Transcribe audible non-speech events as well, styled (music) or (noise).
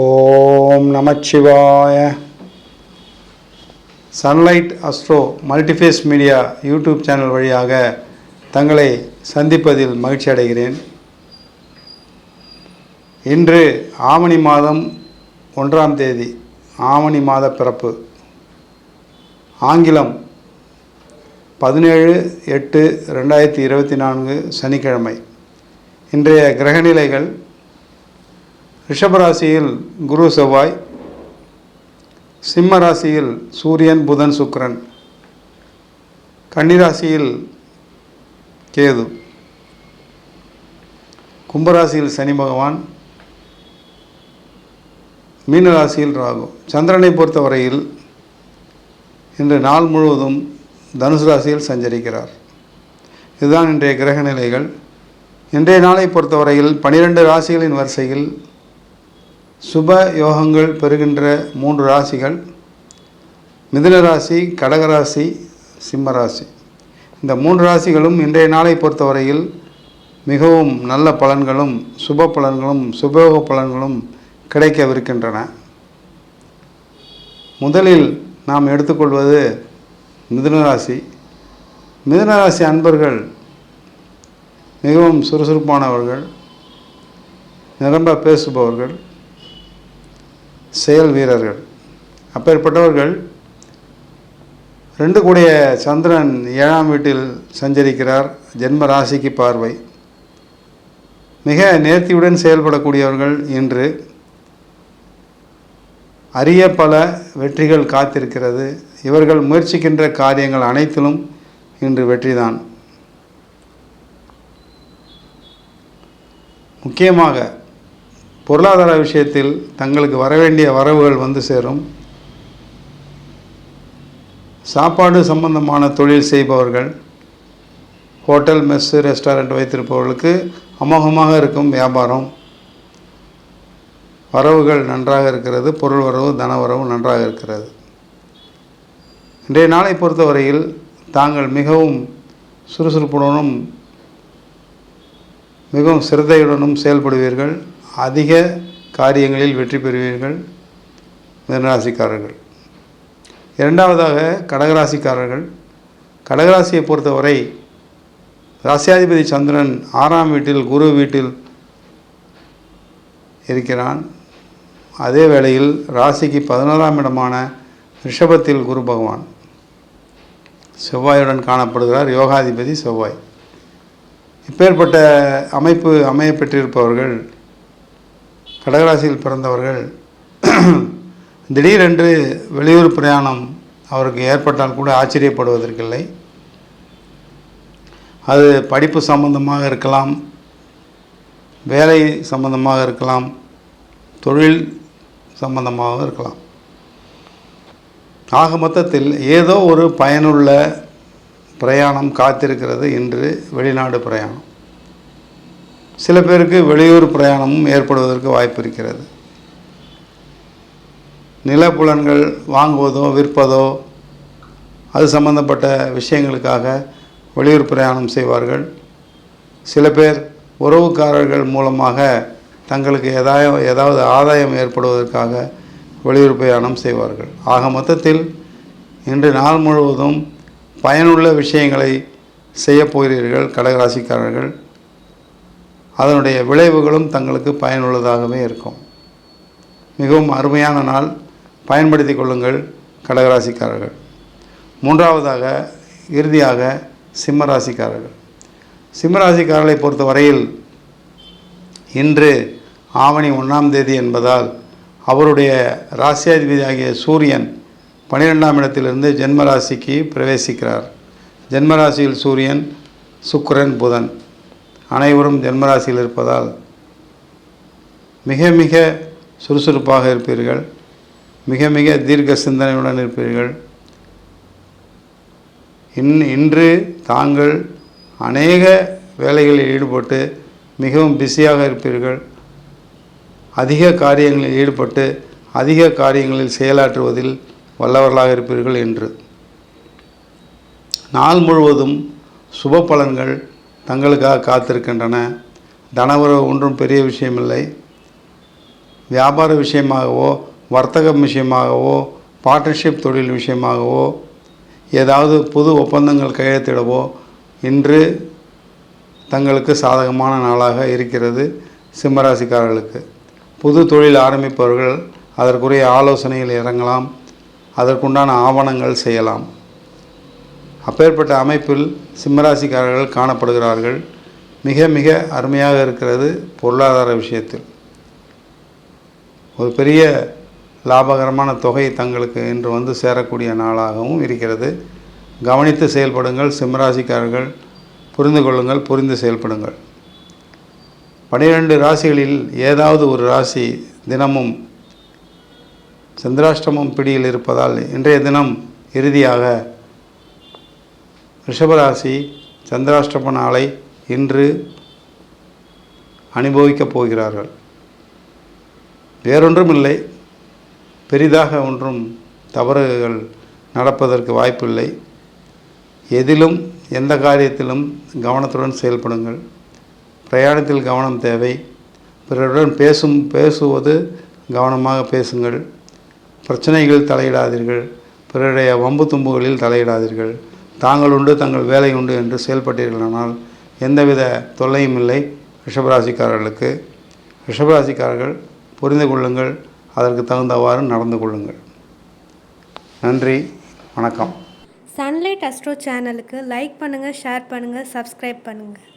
ஓம் நமச்சிவாய. Sunlight Astro multiphase media YouTube channel வழியாக தங்களை சந்திப்பதில் மகிழ்ச்சி அடைகிறேன். இன்று ஆவணி மாதம் ஒன்றாம் தேதி ஆவணி மாத பிறப்பு. ஆங்கிலம் பதினேழு எட்டு ரெண்டாயிரத்தி இருபத்தி நான்கு சனிக்கிழமை. இன்றைய கிரகநிலைகள் ரிஷபராசியில் குரு செவ்வாய் சிம்ம ராசியில் சூரியன் புதன் சுக்கிரன் கன்னிராசியில் கேது கும்பராசியில் சனி பகவான் மீனராசியில் ராகு. சந்திரனை பொறுத்தவரையில் இன்று நாள் முழுவதும் தனுசு ராசியில் சஞ்சரிக்கிறார். இதுதான் இன்றைய கிரக நிலைகள். இன்றைய நாளை பொறுத்தவரையில் பனிரெண்டு ராசிகளின் வரிசையில் சுப யோகங்கள் பெறுகின்ற மூன்று ராசிகள் மிதுன ராசி கடகராசி சிம்ம ராசி. இந்த மூன்று ராசிகளும் இன்றைய நாளை பொறுத்தவரையில் மிகவும் நல்ல பலன்களும் சுப பலன்களும் சுபயோக பலன்களும் கிடைக்கவிருக்கின்றன. முதலில் நாம் எடுத்துக்கொள்வது மிதுனராசி மிதுனராசி அன்பர்கள் மிகவும் சுறுசுறுப்பானவர்கள் நிரம்ப பேசுபவர்கள் செயல் வீரர்கள். அப்பேற்பட்டவர்கள் ரெண்டு கூடிய சந்திரன் ஏழாம் வீட்டில் சஞ்சரிக்கிறார் ஜென்ம ராசிக்கு பார்வை. மிக நேர்த்தியுடன் செயல்படக்கூடியவர்கள் இன்று அரிய பல வெற்றிகள் காத்திருக்கிறது. இவர்கள் முயற்சிக்கின்ற காரியங்கள் அனைத்திலும் இன்று வெற்றிதான். முக்கியமாக பொருளாதார விஷயத்தில் தங்களுக்கு வரவேண்டிய வரவுகள் வந்து சேரும். சாப்பாடு சம்பந்தமான தொழில் செய்பவர்கள் ஹோட்டல் மெஸ்ஸு ரெஸ்டாரண்ட் வைத்திருப்பவர்களுக்கு அமோகமாக இருக்கும் வியாபாரம். வரவுகள் நன்றாக இருக்கிறது பொருள் வரவு தன வரவு நன்றாக இருக்கிறது. இன்றைய நாளை பொறுத்தவரையில் தாங்கள் மிகவும் சுறுசுறுப்புடனும் மிகவும் சிரத்தையுடனும் செயல்படுவீர்கள். அதிக காரியங்களில் வெற்றி பெறுவீர்கள் மிதனராசிக்காரர்கள். இரண்டாவதாக கடகராசிக்காரர்கள். கடகராசியை பொறுத்தவரை ராசியாதிபதி சந்திரன் ஆறாம் வீட்டில் குரு வீட்டில் இருக்கிறான். அதே வேளையில் ராசிக்கு பதினோராம் இடமான ரிஷபத்தில் குரு பகவான். செவ்வாயுடன் காணப்படுகிறார் யோகாதிபதி செவ்வாய். இப்பேற்பட்ட அமைப்பு அமைய பெற்றிருப்பவர்கள் கடகராசியில் பிறந்தவர்கள் (clears throat) திடீரென்று வெளியூர் பிரயாணம் அவருக்கு ஏற்பட்டால் கூட ஆச்சரியப்படுவதற்கில்லை. அது படிப்பு சம்பந்தமாக இருக்கலாம் வேலை சம்பந்தமாக இருக்கலாம் தொழில் சம்பந்தமாக இருக்கலாம். ஆக மொத்தத்தில் ஏதோ ஒரு பயனுள்ள பிரயாணம் காத்திருக்கிறது இன்று வெளிநாடு பிரயாணம். சில பேருக்கு வெளியூர் பிரயாணமும் ஏற்படுவதற்கு வாய்ப்பு இருக்கிறது. நிலப்புலன்கள் வாங்குவதோ விற்பதோ அது சம்பந்தப்பட்ட விஷயங்களுக்காக வெளியூர் பிரயாணம் செய்வார்கள். சில பேர் உறவுக்காரர்கள் மூலமாக தங்களுக்கு ஏதாவது ஏதாவது ஆதாயம் ஏற்படுவதற்காக வெளியூர் பிரயாணம் செய்வார்கள். ஆக மொத்தத்தில் இன்று நாள் முழுவதும் பயனுள்ள விஷயங்களை செய்யப் போகிறீர்கள் கடகராசிக்காரர்கள். அதனுடைய விளைவுகளும் தங்களுக்கு பயனுள்ளதாகவே இருக்கும். மிகவும் அருமையான நாள். பயன்படுத்தி கொள்ளுங்கள் கடகராசிக்காரர்கள். மூன்றாவதாக இறுதியாக சிம்மராசிக்காரர்கள். சிம்மராசிக்காரர்களை பொறுத்த வரையில் இன்று ஆவணி ஒன்றாம் தேதி என்பதால் அவருடைய ராசியாதிபதி ஆகிய சூரியன் பனிரெண்டாம் இடத்திலிருந்து ஜென்மராசிக்கு பிரவேசிக்கிறார். ஜென்மராசியில் சூரியன் சுக்கரன் புதன். அனைவரும் ஜென்மராசியில் இருப்பதால் மிக மிக சுறுசுறுப்பாக இருப்பீர்கள். மிக மிக தீர்க்க சிந்தனையுடன் இருப்பீர்கள். இன் இன்று தாங்கள் அநேக வேலைகளில் ஈடுபட்டு மிகவும் பிஸியாக இருப்பீர்கள். அதிக காரியங்களில் ஈடுபட்டு அதிக காரியங்களில் செயலாற்றுவதில் வல்லவர்களாக இருப்பீர்கள் என்று. நாள் முழுவதும் சுப பலன்கள் தங்களுக்காக காத்திருக்கின்றன. தனவரவு ஒன்றும் பெரிய விஷயமில்லை. வியாபார விஷயமாகவோ வர்த்தகம் விஷயமாகவோ பார்ட்னர்ஷிப் தொழில் விஷயமாகவோ ஏதாவது புது ஒப்பந்தங்கள் கையெழுத்திடவோ இன்று தங்களுக்கு சாதகமான நாளாக இருக்கிறது சிம்மராசிக்காரர்களுக்கு. புது தொழில் ஆரம்பிப்பவர்கள் அதற்குரிய ஆலோசனையில் இறங்கலாம். அதற்குண்டான ஆவணங்கள் செய்யலாம். அப்பேற்பட்ட அமைப்பில் சிம்மராசிக்காரர்கள் காணப்படுகிறார்கள். மிக மிக அருமையாக இருக்கிறது பொருளாதார விஷயத்தில். ஒரு பெரிய லாபகரமான தொகை தங்களுக்கு இன்று வந்து சேரக்கூடிய நாளாகவும் இருக்கிறது. கவனித்து செயல்படுங்கள் சிம்மராசிக்காரர்கள் புரிந்து கொள்ளுங்கள் புரிந்து செயல்படுங்கள். பனிரெண்டு ராசிகளில் ஏதாவது ஒரு ராசி தினமும் சந்திராஷ்டமம் பிடியில் இருப்பதால் இன்றைய தினம் இறுதியாக ரிஷபராசி சந்திராஷ்டம நாளை இன்று அனுபவிக்கப் போகிறார்கள். வேறொன்றும் இல்லை பெரிதாக ஒன்றும் தவறுகள் நடப்பதற்கு வாய்ப்பில்லை. எதிலும் எந்த காரியத்திலும் கவனத்துடன் செயல்படுங்கள். பிரயாணத்தில் கவனம் தேவை. பிறருடன் பேசும் பேசுவது கவனமாக பேசுங்கள். பிரச்சனைகள் தலையிடாதீர்கள். பிறருடைய வம்பு தும்புகளில் தலையிடாதீர்கள். தாங்கள் உண்டு தங்கள் வேலை உண்டு என்று செயல்பட்டீர்களானால் எந்தவித தொல்லையும் இல்லை ரிஷபராசிக்காரர்களுக்கு. ரிஷபராசிக்காரர்கள் புரிந்து கொள்ளுங்கள் அதற்கு தகுந்தவாறு நடந்து கொள்ளுங்கள். நன்றி வணக்கம். சன்லைட் அஸ்ட்ரோ சேனலுக்கு லைக் பண்ணுங்கள் ஷேர் பண்ணுங்கள் சப்ஸ்கிரைப் பண்ணுங்கள்